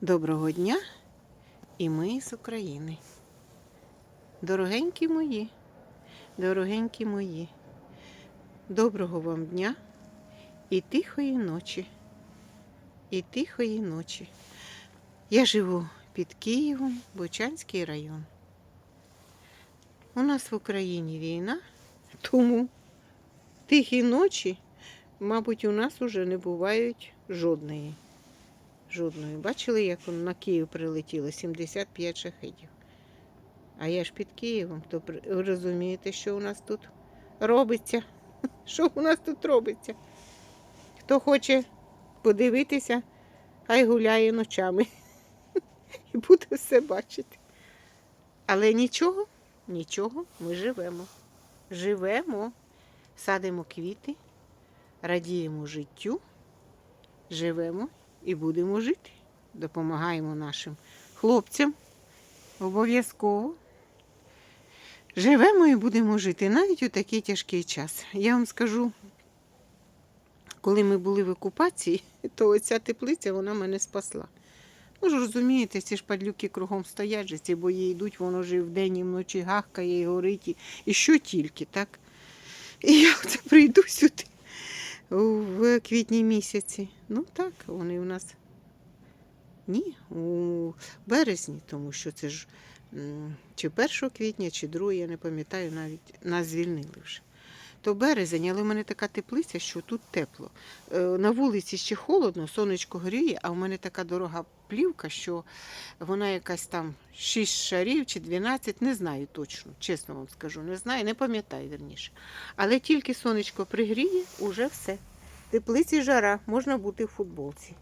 Доброго дня і ми з України. Дорогенькі мої, дорогенькі мої, доброго вам дня і тихої ночі. І тихої ночі. Я живу під Києвом, Бочанський район. У нас в Україні війна, тому тихі ночі, мабуть, у нас уже не бувають жодної. Жодної. Бачили, як на Київ прилетіло? 75 шахедів. А я ж під Києвом, то ви розумієте, що у нас тут робиться? Що у нас тут робиться? Хто хоче подивитися, хай гуляє ночами. І буде все бачити. Але нічого, нічого, ми живемо. Живемо, садимо квіти, радіємо життю, живемо і будемо жити. Допомагаємо нашим хлопцям обов'язково. Живемо і будемо жити навіть у такий тяжкий час. Я вам скажу, коли ми були в окупації, то оця теплиця вона мене спасла. Ну ж розумієте, ці ж падлюки кругом стоять, же, ці бої йдуть, воно ж і вдень, і вночі гахкає, і горить, і, що тільки, так? І я оце прийду сюди в квітні місяці. Ну так, вони у нас. Ні, у березні, тому що це ж чи 1 квітня, чи 2, я не пам'ятаю, навіть нас звільнили вже. То березень, але в мене така теплиця, що тут тепло. Е, На вулиці ще холодно, сонечко горіє, а в мене така дорога плівка, що вона якась там 6 шарів чи 12, не знаю точно, чесно вам скажу, не знаю, не пам'ятаю верніше. Але тільки сонечко пригріє, уже все. Теплиці жара, можна бути в футболці.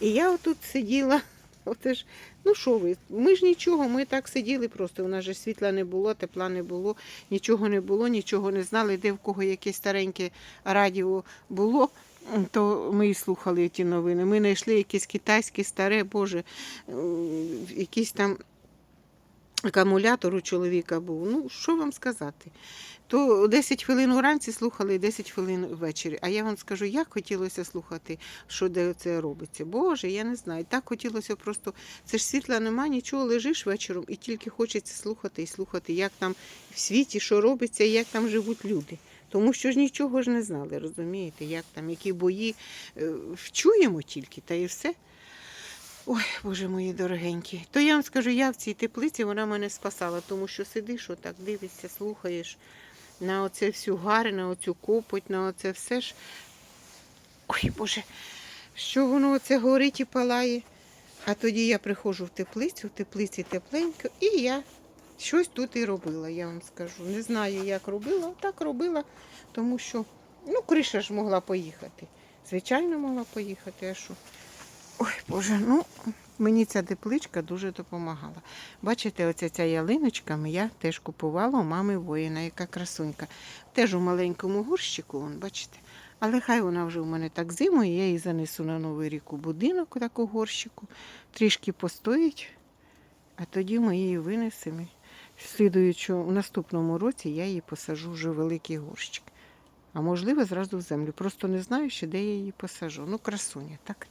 І я отут сиділа. Оце ж, ну що ви, ми ж нічого, ми так сиділи просто. У нас же світла не було, тепла не було, нічого не було, нічого не знали, де в кого якесь стареньке радіо було, то ми і слухали ті новини. Ми знайшли якесь китайське старе, Боже, якийсь там акумулятор у чоловіка був. Ну, що вам сказати? То 10 хвилин уранці слухали, 10 хвилин ввечері. А я вам скажу, як хотілося слухати, що де це робиться. Боже, я не знаю. Так хотілося просто. Це ж світла нема, нічого лежиш вечором, і тільки хочеться слухати і слухати, як там в світі, що робиться, і як там живуть люди. Тому що ж нічого ж не знали, розумієте, як там, які бої Е, чуємо тільки, та і все. Ой, боже мої дорогенькі. То я вам скажу, я в цій теплиці вона мене спасала, тому що сидиш, отак дивишся, слухаєш на оце всю гарь, на оцю копоть, на оце все ж. Ой, Боже, що воно оце горить і палає. А тоді я приходжу в теплицю, в теплиці тепленько, і я щось тут і робила, я вам скажу. Не знаю, як робила, так робила, тому що ну, криша ж могла поїхати. Звичайно, могла поїхати, а що? Ой, Боже, ну мені ця тепличка дуже допомагала. Бачите, оця ця ялиночка я теж купувала у мами воїна, яка красунька. Теж у маленькому горщику, вон, бачите. Але хай вона вже у мене так зимою, я її занесу на новий рік у будинок, таку горщику, трішки постоїть, а тоді ми її винесемо. Слідуючи, у наступному році я її посажу вже в великий горщик. А можливо, зразу в землю. Просто не знаю, ще де я її посажу. Ну, красуня, так.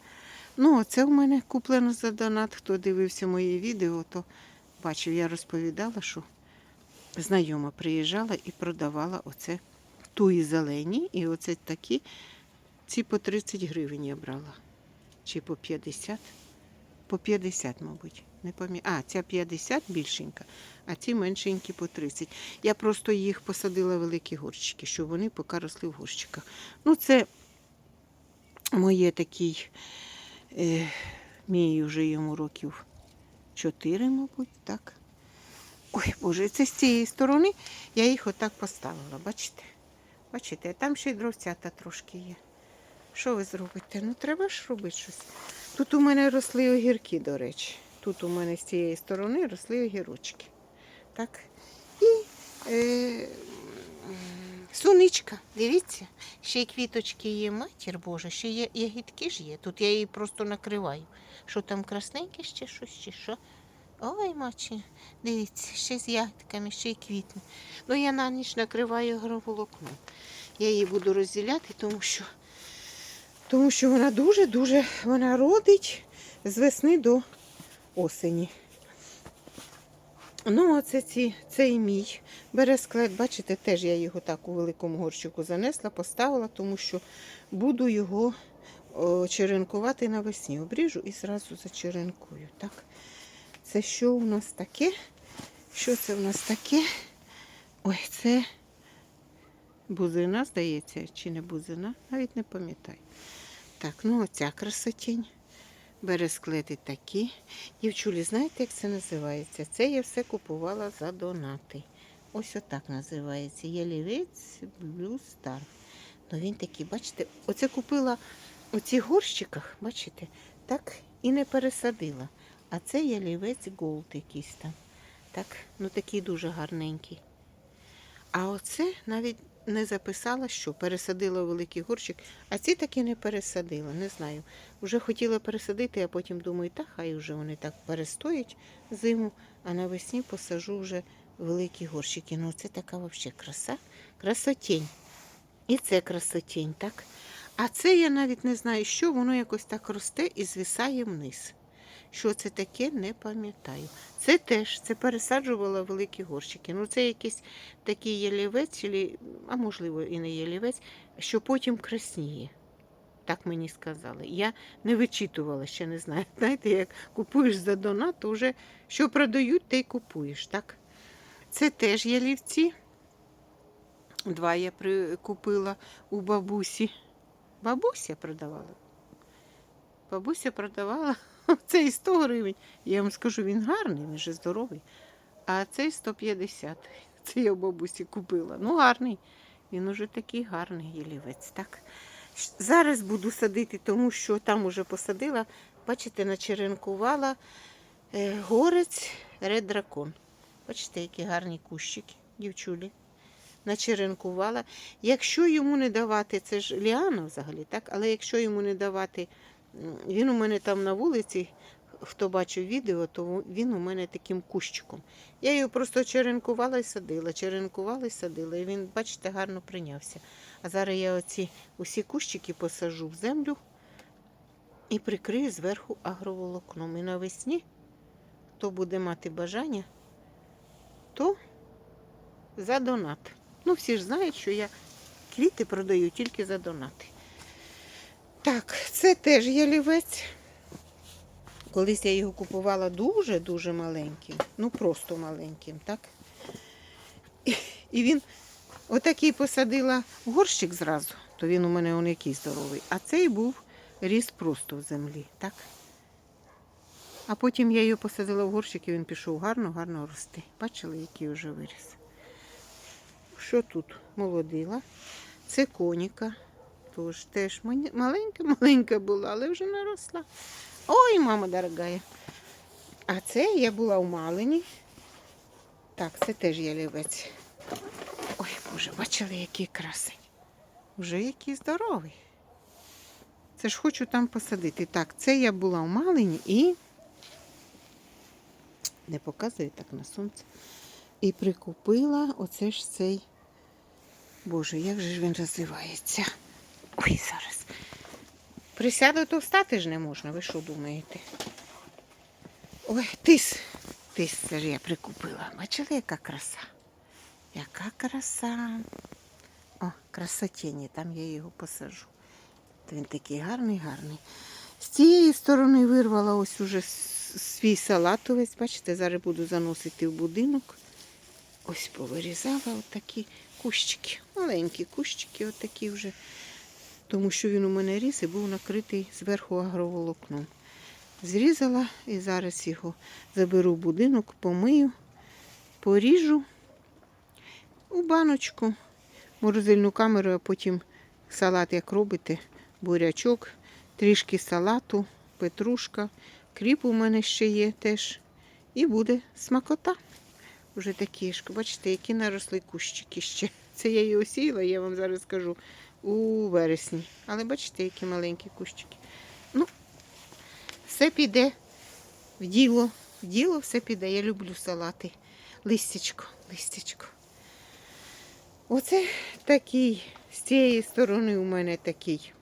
Ну, це в мене куплено за донат. Хто дивився моє відео, то бачив, я розповідала, що знайома приїжджала і продавала оце туї зелені. І оце такі, ці по 30 гривень я брала. Чи по 50? По 50, мабуть. Не пам'ятаю. А, ця 50 більшенька, а ці меншенькі по 30. Я просто їх посадила в великі горщики, щоб вони поки росли в горщиках. Ну, це моє такий, мій вже йому років 4, мабуть, так. Ой, Боже, це з цієї сторони я їх отак поставила, бачите? Бачите, там ще й дровцята трошки є. Що ви зробите? Ну, треба ж робити щось. Тут у мене росли огірки, до речі. Тут у мене з цієї сторони росли огірочки. Так. І е, м, суничка, дивіться, ще й квіточки є, матір Божа, ще є ягідки ж є. Тут я її просто накриваю. Що там красненьке ще щось чи що? Ой, мачі, дивіться, ще з ягідками, ще й квітне. Ну, я на ніч накриваю агроволокном. Я її буду розділяти, тому що, тому що вона дуже-дуже вона родить з весни до осені. Ну, оце ці, цей мій бересклет, бачите, теж я його так у великому горщику занесла, поставила, тому що буду його черенкувати навесні. Обріжу і зразу зачеренкую. Так. Це що у нас таке? Що це у нас таке? Ой, це бузина, здається, чи не бузина, навіть не пам'ятаю. Так, ну оця красотінь. Бересклети такі. Дівчулі, знаєте, як це називається? Це я все купувала за донати. Ось отак називається. Ялівець Blue Star. Ну він такий, бачите, оце купила у цих горщиках, бачите, так і не пересадила. А це ялівець Gold якийсь там. Так, ну такий дуже гарненький. А оце навіть не записала, що пересадила великий горщик, а ці таки не пересадила, не знаю. Вже хотіла пересадити, а потім думаю, та хай вже вони так перестоять зиму, а навесні посажу вже великі горщики. Ну це така взагалі краса, красотень. І це красотень, так? А це я навіть не знаю, що воно якось так росте і звисає вниз. Що це таке, не пам'ятаю. Це теж це пересаджувала великі горщики. Ну, це якийсь такий ялівець, а можливо і не ялівець, що потім красніє. Так мені сказали. Я не вичитувала, ще не знаю. Знаєте, як купуєш за донат, то що продають, те й купуєш. так? Це теж ялівці. Два я купила у бабусі. Бабуся продавала. Бабуся продавала цей 100 гривень. Я вам скажу, він гарний, він же здоровий. А цей 150. Це я бабусі купила. Ну, гарний. Він уже такий гарний ялівець. Так? Зараз буду садити, тому що там уже посадила. Бачите, начеренкувала е, горець Ред Дракон. Бачите, які гарні кущики, дівчулі. Начеренкувала. Якщо йому не давати, це ж ліана взагалі, так? Але якщо йому не давати, він у мене там на вулиці, хто бачив відео, то він у мене таким кущиком. Я його просто черенкувала і садила, черенкувала і садила. І він, бачите, гарно прийнявся. А зараз я оці усі кущики посажу в землю і прикрию зверху агроволокном. І навесні, хто буде мати бажання, то за донат. Ну, всі ж знають, що я квіти продаю тільки за донати. Так, це теж ялівець. Колись я його купувала дуже-дуже маленьким. Ну, просто маленьким, так? І, і він отакий посадила в горщик зразу, то він у мене он який здоровий. А цей був ріс просто в землі, так? А потім я його посадила в горщик і він пішов гарно-гарно рости. Бачили, який вже виріс. Що тут? Молодила. Це коніка. Тож теж маленька-маленька була, але вже наросла. Ой, мама дорогая. А це я була у Малині. Так, це теж ялівець. Ой, боже, бачили, який красень. Вже який здоровий. Це ж хочу там посадити. Так, це я була у Малині і не показую так на сонце. І прикупила оце ж цей. Боже, як же ж він розвивається. Ой, зараз. Присяду, то встати ж не можна, ви що думаєте? Ой, тис. Тис, це ж я прикупила. Бачили, яка краса? Яка краса. О, красотені, там я його посажу. Він такий гарний, гарний. З цієї сторони вирвала ось уже свій салатовець. Бачите, зараз буду заносити в будинок. Ось повирізала отакі кущики. Маленькі кущики, отакі вже. Тому що він у мене ріс і був накритий зверху агроволокном. Зрізала і зараз його заберу в будинок, помию, поріжу у баночку, морозильну камеру, а потім салат, як робите, бурячок, трішки салату, петрушка, кріп у мене ще є теж. І буде смакота. Уже такі ж, бачите, які наросли кущики ще. Це я її осіяла, я вам зараз скажу, у вересні. Але бачите, які маленькі кущики. Ну, все піде в діло. В діло все піде. Я люблю салати. Листячко, листячко. Оце такий, з цієї сторони у мене такий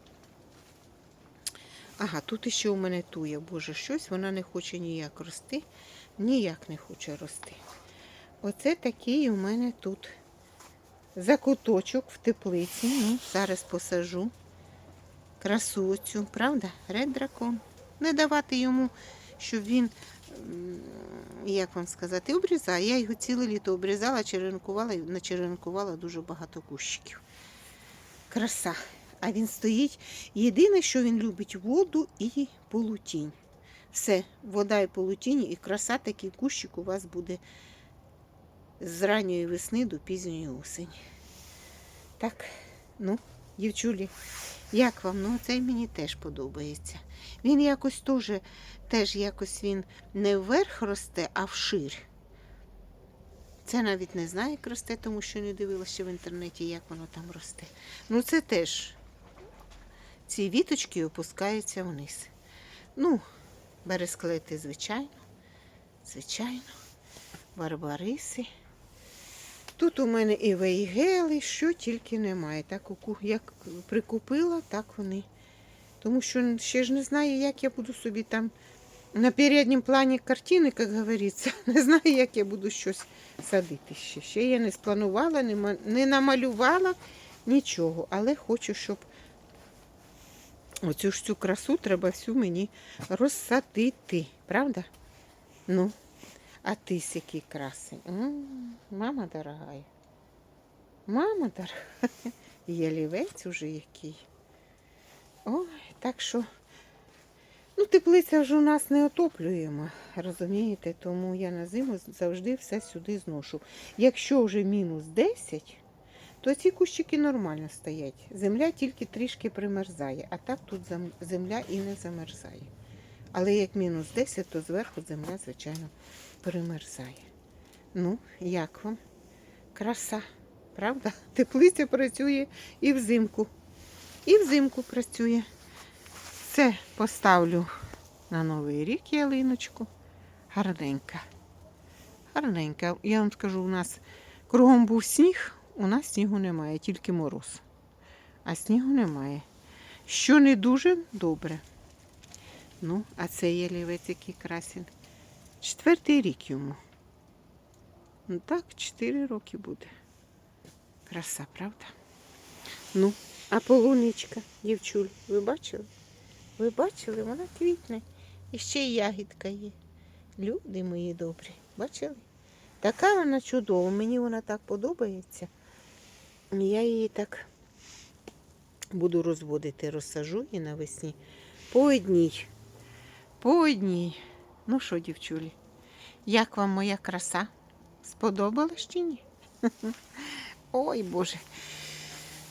Ага, тут ще у мене тує, боже, щось вона не хоче ніяк рости. Ніяк не хоче рости. Оце такий у мене тут закуточок в теплиці. Ну, зараз посажу красу цю, правда? Ред дракон. Не давати йому, щоб він, як вам сказати, обрізає. Я його ціле літо обрізала, черенкувала і начеренкувала дуже багато кущиків. Краса. А він стоїть. Єдине, що він любить воду і полутінь. Все, вода і полутінь, і краса такий кущик у вас буде з ранньої весни до пізньої осені. Так, ну, дівчулі, як вам? Ну, цей мені теж подобається. Він якось теж, теж якось він не вверх росте, а вширь. Це навіть не знаю, як росте, тому що не дивилася в інтернеті, як воно там росте. Ну, це теж ці віточки опускаються вниз. Ну, бересклети, звичайно, звичайно, барбариси. Тут у мене і вейгели, що тільки немає. Так як прикупила, так вони. Тому що ще ж не знаю, як я буду собі там на передньому плані картини, як говориться. Не знаю, як я буду щось садити ще. Ще я не спланувала, не намалювала нічого, але хочу, щоб оцю ж цю красу треба всю мені розсадити. Правда? Ну, а ти який красень. М, Мама дорогая. Мама дорогая. Ялівець уже який. Ой, так що. Ну, теплиця вже у нас не отоплюємо, розумієте, тому я на зиму завжди все сюди зношу. Якщо вже мінус 10, то ці кущики нормально стоять. Земля тільки трішки примерзає, а так тут земля і не замерзає. Але як мінус 10, то зверху земля, звичайно, примерзає. Ну, як вам? Краса, правда? Теплиця працює і взимку. І взимку працює. Це поставлю на Новий рік ялиночку. Гарненька. Гарненька. Я вам скажу, у нас кругом був сніг, у нас снігу немає, тільки мороз. А снігу немає. Що не дуже добре. Ну, а це ялівець який красін. Четвертий рік йому. Ну так, чотири роки буде. Краса, правда? Ну, а полуничка, дівчуль, ви бачили? Ви бачили, вона квітне. І ще й ягідка є. Люди мої добрі, бачили? Така вона чудова, мені вона так подобається. Я її так буду розводити, розсажу і навесні. По одній. По одній. Ну що, дівчулі, як вам моя краса? Сподобалась чи ні? Ой, Боже.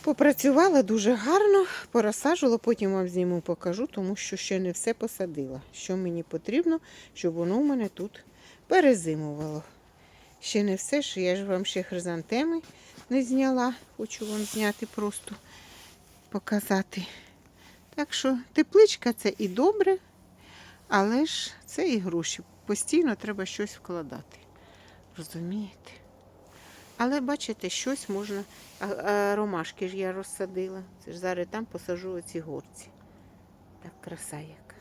Попрацювала дуже гарно, порозсаджувала, потім вам зніму покажу, тому що ще не все посадила. Що мені потрібно, щоб воно у мене тут перезимувало. Ще не все, що я ж вам ще хризантеми не зняла. Хочу вам зняти просто показати. Так що тепличка це і добре, але ж це і гроші. Постійно треба щось вкладати. Розумієте? Але бачите, щось можна. А, а ромашки ж я розсадила. Це ж зараз там посажу оці горці. Так, краса яка.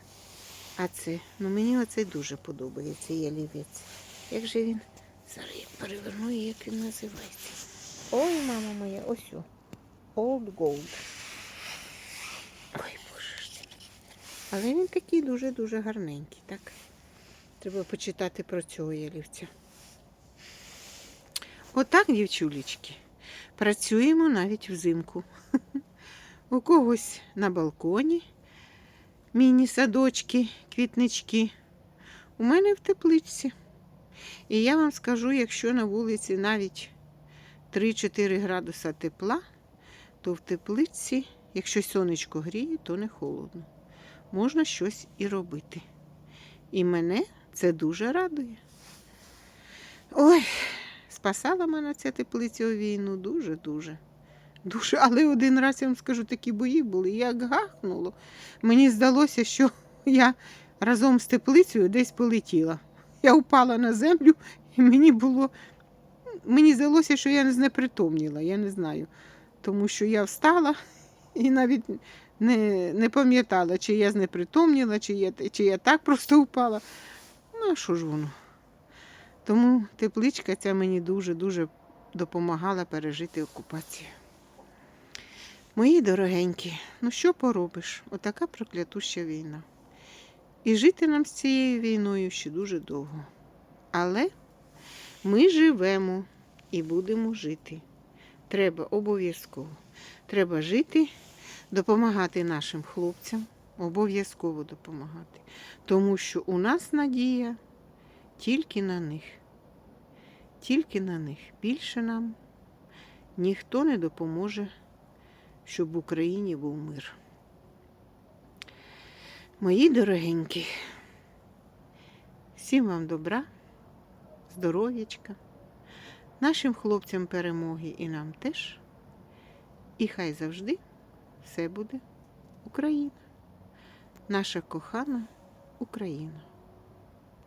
А це, ну мені оцей дуже подобається, ялівець. Як же він? Зараз я переверну, як він називається. Ой, мама моя, ось. Old Gold. Ой, боже ж ти. Але він такий дуже-дуже гарненький, так? Треба почитати про цього ялівця. Отак, дівчулечки, працюємо навіть взимку. У когось на балконі міні-садочки, квітнички. У мене в тепличці. І я вам скажу, якщо на вулиці навіть 3-4 градуса тепла, то в теплиці, якщо сонечко гріє, то не холодно. Можна щось і робити. І мене це дуже радує. Ой, спасала мене ця теплиця у війну дуже-дуже. Дуже, але один раз я вам скажу, такі бої були, як гахнуло. Мені здалося, що я разом з теплицею десь полетіла. Я впала на землю, і мені було. Мені здалося, що я не знепритомніла, я не знаю. Тому що я встала і навіть не, не пам'ятала, чи я знепритомніла, чи я, чи я так просто впала. Ну, а що ж воно? Тому тепличка ця мені дуже-дуже допомагала пережити окупацію. Мої дорогенькі, ну що поробиш? Отака проклятуща війна. І жити нам з цією війною ще дуже довго. Але ми живемо і будемо жити. Треба обов'язково. Треба жити, допомагати нашим хлопцям, обов'язково допомагати. Тому що у нас надія тільки на них. Тільки на них. Більше нам ніхто не допоможе, щоб в Україні був мир. Мої дорогенькі, всім вам добра, здоров'ячка, нашим хлопцям перемоги і нам теж. І хай завжди все буде Україна, наша кохана Україна.